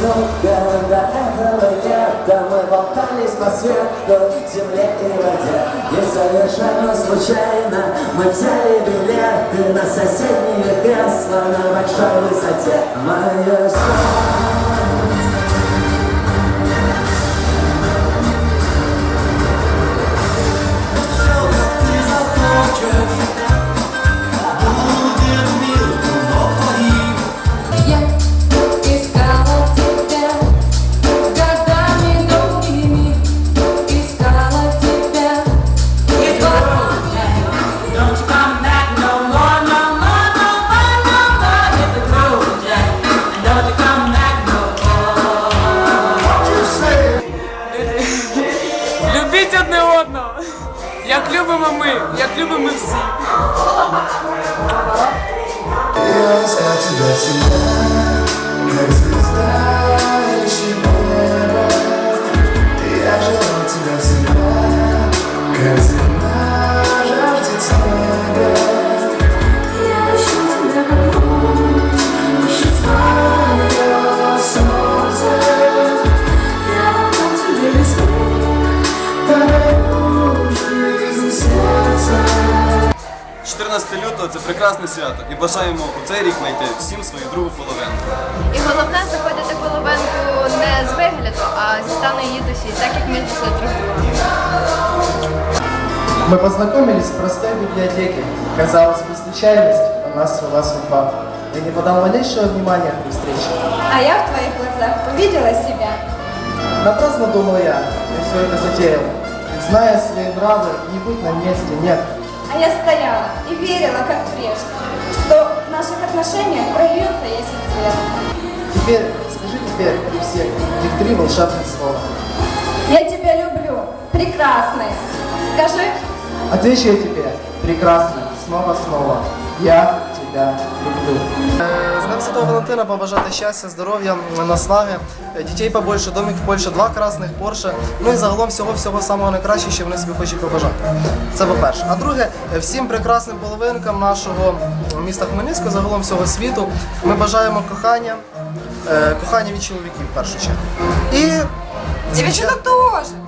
минутка до этого лета Мы болтались по свету, земле и воде И совершенно случайно мы взяли билеты На соседнее кресло на большой высоте Мое солнце як любимо ми, як любимо всі. Я тебе всегда, как 14 лютого це прекрасне свято і бажаємо у цей рік знайти всім свою другу половинку. І головне заходити половинку не з вигляду, а зі стану її душі, так як ми знайшли друг друга. Мы познакомились в простой библиотеке. Казалось бы, случайность, но нас свела судьба. Я не подал малейшего внимания при встрече. А я в твоих глазах увидела себя. Напрасно думал я, я все это затеял. Ведь зная свои нравы, не быть на месте нет. А я стояла и верила, как прежде, что в наших отношениях прольется ясен свет. Теперь, скажи теперь при всех этих три волшебных слова. Я тебя люблю, прекрасная. Скажи, Отвечу я тебе, прекрасно, снова-снова. Я люблю. З Днем Святого Валентина побажати щастя, здоров'я, наснаги, е, дітей побольше, домик в Польщі, два красних Порше. Ну і загалом всього-всього самого найкращого, що вони собі хочуть побажати. Це по-перше. А друге, е, всім прекрасним половинкам нашого міста Хмельницького, загалом всього світу. Ми бажаємо кохання, е, кохання від чоловіків в першу чергу. І девчонок тоже.